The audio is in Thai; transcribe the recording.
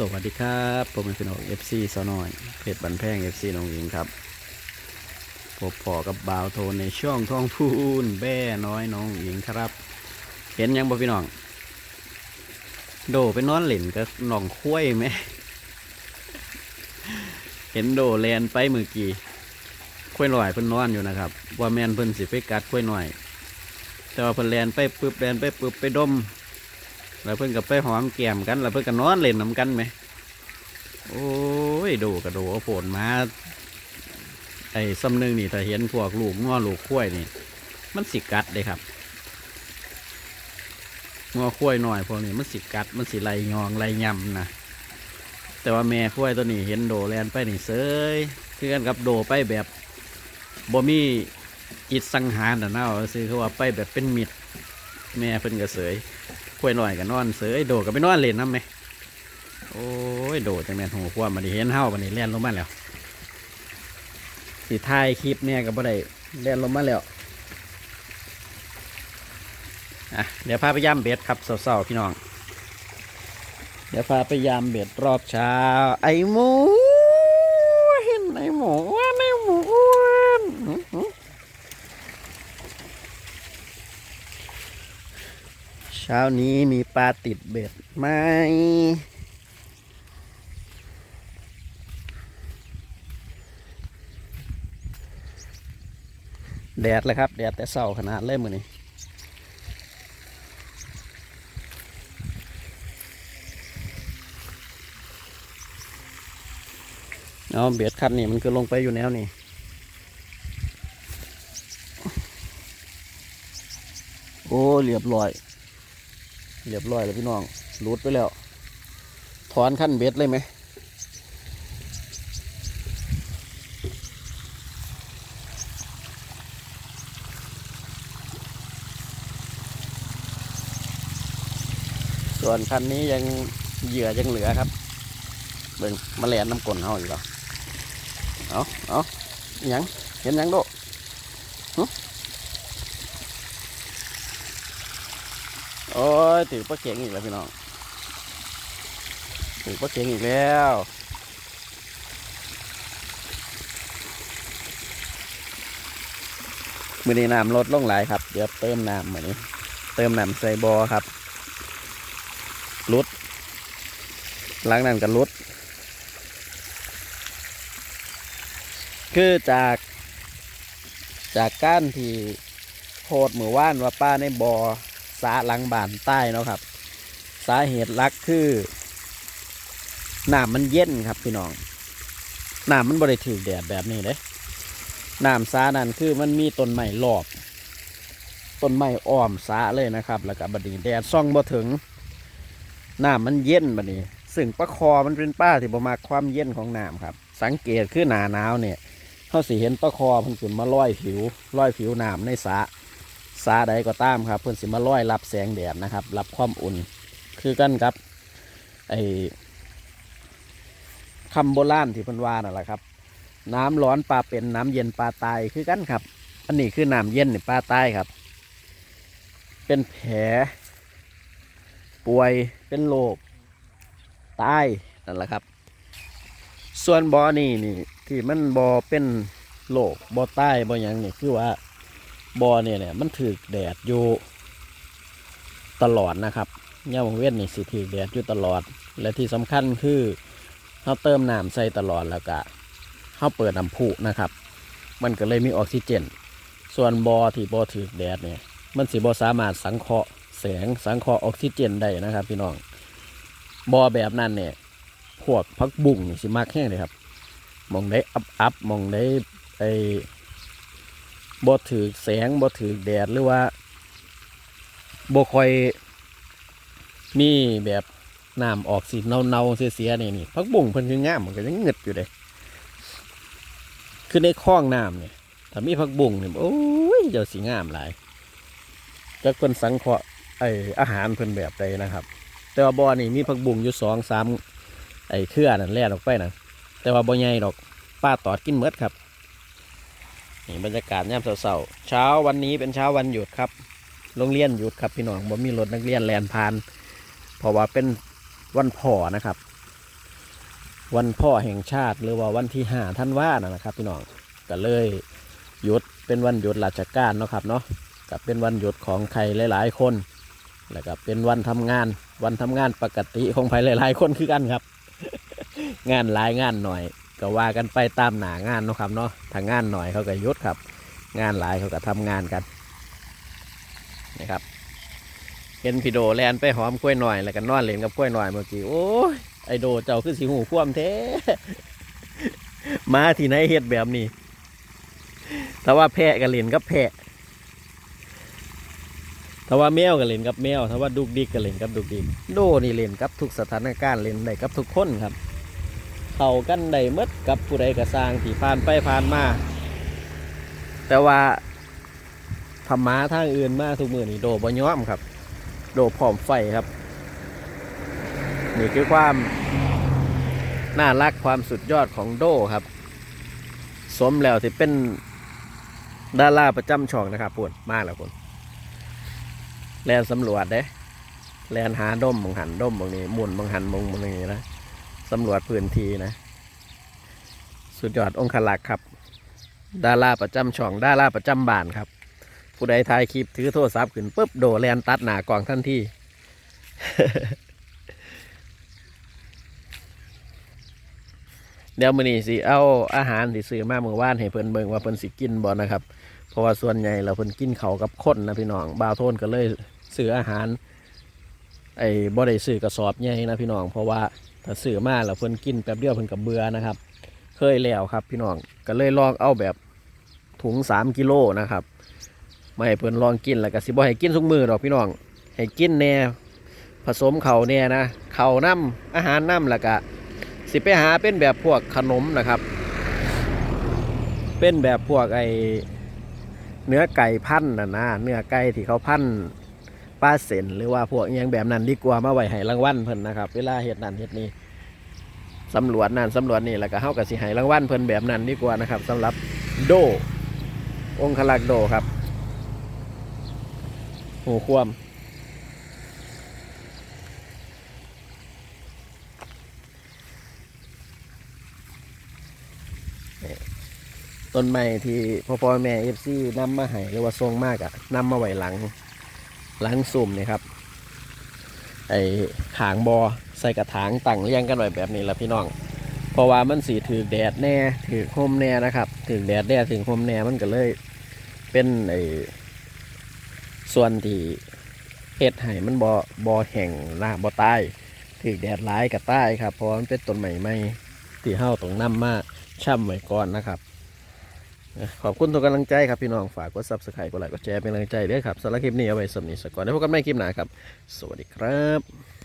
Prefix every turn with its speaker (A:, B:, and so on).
A: สวัสดีครับผมเป็นพี่น้องเอฟซีสน้อยเพชรบันแพงเอฟซีน้องหญิงครับพบพอกับบาวโทนในช่องท้องพูนแบ่น้อยน้องหญิงครับ เห็นยังบ่พี่น้อง โดไปนอนเหล่นกับน้องคุ้ยไหม เห็นโดแลนไปมือกี้คุ้ยหน่อยเพิ่นนอนอยู่นะครับ ว่าแมนเพิ่นสิไปกัดคุ้ยหน่อย แต่ว่าเพิ่นแลนไปปึ๊บแลนไปปึ๊บไปดม แล้วเพิ่นก็ไปหอมแก้มกัน แล้วเพิ่นก็นอนเล่นน้ำกันไหม โอ้ยดูกระโดดเอาโผลมา ไอ้ซ้ำหนึงนี่ถ้าเห็นพวกลูกง้อลูกข้วยนี่ มันสิกัดเลยครับง้อข้วยหน่อยพวกนี้มันสิกัด มันสิไลงองไล่ยำนะแต่ว่าแม่ข้วยตัวนี้เห็นโดแลนไปนี่เซยคือกันกับโดไปแบบบ่มีจิตสังหารนะเนาะซื้อเขาว่าไปแบบเป็นมิตรแม่เพิ่นก็เสย คุยหน่อยกันนอนเสือไอ้โดดก็ไปนอนเล่นน้ำไหมโอ้ยโดจังแม่นหัวความมันได้เห็นเฮามันนี่เล่นลงมาแล้วสิถ่ายคลิปเนี่ยก็บ่ได้เล่นลงมาแล้วอะเดี๋ยวพาไปย่ำเบ็ดครับเศร้าๆพี่น้อง เดี๋ยวพาไปยามเบ็ดรอบเช้า ไอ้หมูเห็นไอ้หมูว่าไอ้หมูอ้วนหือหือ เช้านี้มีปลาติดเบ็ดไหม แดดเลยครับ แดดแต่เศร้าขนาดเล่มมือนี้เอาเบ็ดคันนี่มันคือลงไปอยู่แนวนี่โอ้เรียบร้อย เรียบร้อยแล้วพี่น้องรูดไปแล้ว ถอนขั้นเบ็ดเลยไหมส่วนคันนี้ยังเหยื่อยังเหลือครับเบิ่งแมาแลนน้ำกลนเอาอีกแล้วเอาเอาอิหยังเห็นยังโดหึ โอ้ยถือปลาเข็งอีกแล้วพี่น้องถือปลาเข็งอีกแล้วมือนี้น้ำลดลงหลายครับ เดี๋ยวเติมน้ำมือนี้ เติมน้ำใส่บอครับลุดหลังนั้นก็ลุด คือจากจากก้านที่โพดหมือว่านว่าป้าในบอ่อ สาหลังบานใต้เนาะครับ สาเหตุลักคือน้ำมันเย็นครับพี่น้องน้ำมันบริถือแดดแบบนี้เลยน้ำสานั่นคือมันมีต้นไม้รอบต้นไม้อ้อมสาเลยนะครับ แล้วก็บัดนี้แดดส่องบ่ถึงน้ำมันเย็นบัดนี้ ซึ่งปลาคอมันเป็นป้าที่บ่มาความเย็นของน้ำครับ สังเกตคือหนาหนาวเนี่ยเขาสิเห็นปลาคอเพิ่นขึ้นมาลอยผิวลอยผิวน้ำในสระสระใดก็ตามครับ เพิ่อนสิมาลอยรับแสงแดดนะครับ รับความอุ่นคือกันครับไอ้คำโบราณที่เพิ่นว่านั่นแหละครับ น้ำร้อนปลาเป็นน้ำเย็นปลาตายคือกันครับ อันนี้คือน้ำเย็นนี่ปลาตายครับ เป็นแผล ป่วยเป็นโรคตายนั่นแหละครับ ส่วนบอนี่นี่ที่มันบอเป็นโรคบอตายบอยังนี่คือว่า บอเนี่ยเนี่ยมันถือแดดอยู่ตลอดนะครับย่ามเว้นนี่สิถือแดดอยู่ตลอด และที่สำคัญคือเขาเติมน้ำใส่ตลอดแล้วก็เขาเปิดน้ำพุนะครับ มันก็เลยมีออกซิเจน ส่วนบอที่บอถือแดดเนี่ยมันสิบอสามารถสังเคราะห์แสงสังเคราะห์ออกซิเจนได้นะครับ พี่น้องบอแบบนั้นเนี่ยพวกพักบุ้งสิมากแห้งเลยครับมองได้อัพอัพมองได้ไอ บอถือแสงบอถือแดดหรือว่าบอคอยมีแบบน้ำออกสีเนาๆเสียๆนี่นี่พักบุ้งเพิ่นคืองามมันก็ยังเงึดอยู่เลยคือในคลองน้ำเนี่ยถ้ามีพักบุ้งเนี่ยโอ้ยเจ้าสีงามหลายจักเพิ่นสังเคราะห์ไออาหารเพิ่นแบบใดนะครับ แต่ว่าบ่อนี่มีผักบุ้งอยู่สองสามไอเครือนั่นแล่นออกไปนะแต่ว่าบ่ใหญ่ดอกป้าตอดกินเมดครับ นี่บรรยากาศยามเช้าเช้าวันนี้เป็นเช้าวันหยุดครับ โรงเรียนหยุดครับพี่น้องบ่มีรถนักเรียนแล่นผ่าน เพราะว่าเป็นวันพ่อนะครับ วันพ่อแห่งชาติหรือว่าวันที่ห้าท่านว่านะครับ พี่น้องก็เลยหยุดเป็นวันหยุดราชการเนาะครับเนาะกับเป็นวันหยุดของใครหลาย ๆ คน แล้วก็เป็นวันทำงาน วันทำงานปกติของใครหลาย ๆ คนคือกันครับ งานหลายงานหน่อย ก็ว่ากันไปตามหนางานนะครับเนาะถ้างานหน่อยเขาก็ยุดครับ งานหลายเขาก็ทำงานกันนะครับเห็นพี่โดแลนไปหอมกล้วยหน่อยแล้วก็นอนเล่นกับกล้วยหน่อยเมื่อกี้โอ้ยไอโดเจ้าคือสีหูคว่ำแท้มาที่ไหนเฮ็ดแบบนี้ แต่ว่าแพะก็เล่นกับแพะถ้าว่าแมวก็เล่นกับแมวถ้าว่าดุกดิกก็เล่นกับดุกดิกโดนี่เล่นกับทุกสถานการณ์เล่นได้กับทุกคนครับ เข้ากันได้หมดกับผู้ใดก็สร้างที่ผ่านไปผ่านมา แต่ว่าธรรมะทางอื่นมาทุกมือนี่โดบ่ยอมครับ โดพร้อมไฟครับนี่คือความน่ารักความสุดยอดของโดครับ สมแล้วที่เป็นดาราประจำช่องนะครับปุ่นมากแล้วปุ่นแลนสำรวจเด้แลนหาด้มบางหันด้มบางนี้หมุนบางหันมงบางนี้นะ สำรวจพื้นที่นะ สุดยอดองคลักษ์ครับ ดาราประจำช่อง ดาราประจำบ้านครับ ผู้ใดถ่ายคลิปถือโทรศัพท์ขึ้นปุ๊บโดแลนตัดหนากล่องทันทีเดี๋ยวมื้อนี้สิเอาอาหารที่ซื้อมาเมื่อวานให้เพิ่นเบิ่งว่าเพิ่นสิกินบ่นะครับ เพราะว่าส่วนใหญ่เราเพิ่นกินเขากับคนนะพี่น้องบ่าวโทนก็เลยซื้ออาหาร ไอ้บ่ได้ซื้อกระสอบใหญ่นะพี่น้อง เพราะว่า ถ้าซื้อมาแล้วเพิ่นกินแป๊บเดียวเพิ่นก็เบื่อนะครับ เคยแล้วครับพี่น้องก็เลยลองเอาแบบถุง3กิโลนะครับไม่ให้เพิ่นลองกินแล้วก็สิบ่ให้กินทุกมือดอกพี่น้องให้กินแน่ผสมเข่าวแน่นะเข่าน้ำอาหารน้ำแล้วก็สิไปหาเป็นแบบพวกขนมนะครับ เป็นแบบพวกไอเนื้อไก่พันธ์นะนะเนื้อไก่ที่เขาพันธุ์ ป้าเส้นหรือว่าพวกอหยังแบบนั้นดีกว่ามาไว้ให้รางวัลเพิ่นนะครับ เวลาเฮ็ดนั่นเฮ็ดนี้สำรวจนั่นสำรวจนี่แล้วก็เฮาก็สิให้รางวัลเพิ่นแบบนั้นดีกว่านะครับสำหรับโด องคลักษ์โดครับหูควมต้นไม้ที่พ่อพ่อแม่เอฟซีนำมาให้หรือว่าทรงมากอะนำมาไว้หลัง หลังสุ่มนี่ครับ ไอ้ขางบอใส่กระถางตั้งเรียงกันไว้แบบนี้ละพี่น้อง เพราะว่ามันสีถือแดดแน่ถือโฮมแน่นะครับถือแดดแน่ถือโฮมแน่มันก็เลยเป็นไอ้ส่วนที่เฮ็ดให้มันบ่บ่แห้งนะบ่ตายถือแดดร้ายกับใต้ครับเพราะมันเป็นต้นใหม่ใหม่ที่เฮาต้องน้ำมาช่ำไว้ก่อนนะครับ ขอบคุณทุกกำลังใจครับพี่น้องฝากกด Subscribe กดไลค์กดแชร์เป็นกำลังใจด้วยครับสำหรับคลิปนี้เอาไว้สำนีสักก่อนแล้วพบกันใหม่คลิปหน้าครับ สวัสดีครับ